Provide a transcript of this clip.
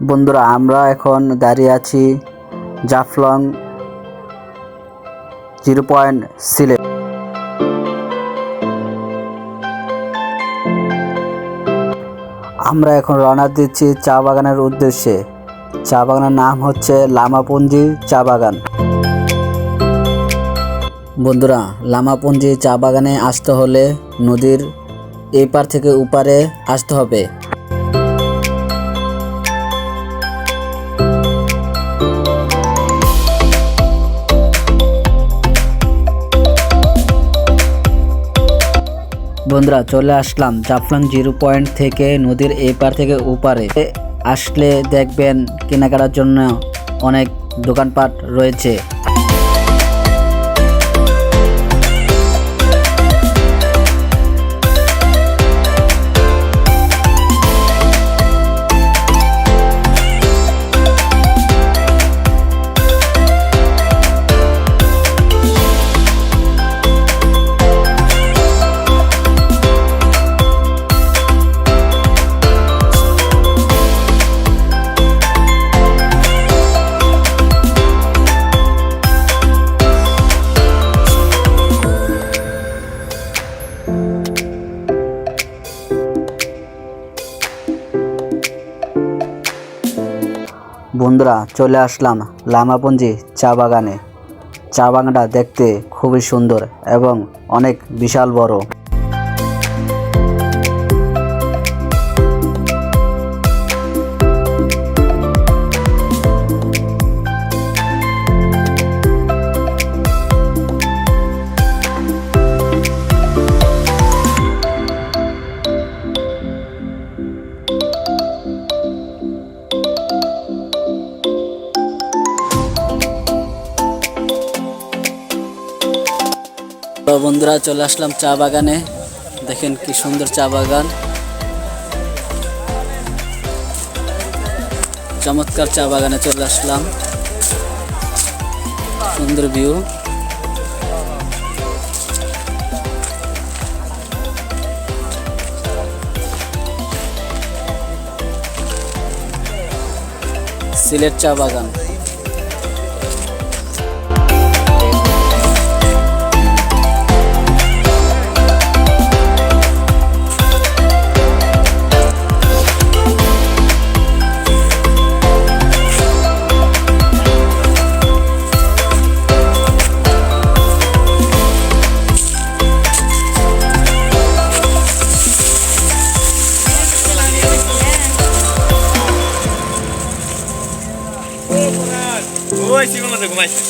বন্ধুরা, আমরা এখন দাঁড়িয়ে আছি জাফলং জিরো পয়েন্ট সিলেট। আমরা এখন রওনা দিচ্ছি চা বাগানের উদ্দেশ্যে। চা বাগানের নাম হচ্ছে লামাপুঞ্জি চা বাগান। বন্ধুরা, লামাপুঞ্জি চা বাগানে আসতে হলে নদীর এই পার থেকে উপারে আসতে হবে। বন্ধুরা চলে আসলাম জাফলং জিরো পয়েন্ট থেকে নদীর এপার থেকে ওপারে। আসলে দেখবেন কেনাকাটার জন্য অনেক দোকানপাট রয়েছে। বন্ধুরা, চলে আসলাম লামাপুঞ্জি চা বাগানে। চা বাগানটা দেখতে খুবই সুন্দর এবং অনেক বিশাল বড়। তো বন্ধুরা, চলে আসলাম চা বাগানে। দেখেন কি সুন্দর চা বাগান। চমৎকার চা বাগানে চলে আসলাম। সুন্দর ভিউ। সিলেট চা বাগান। সিগুলো ঘুমাইছে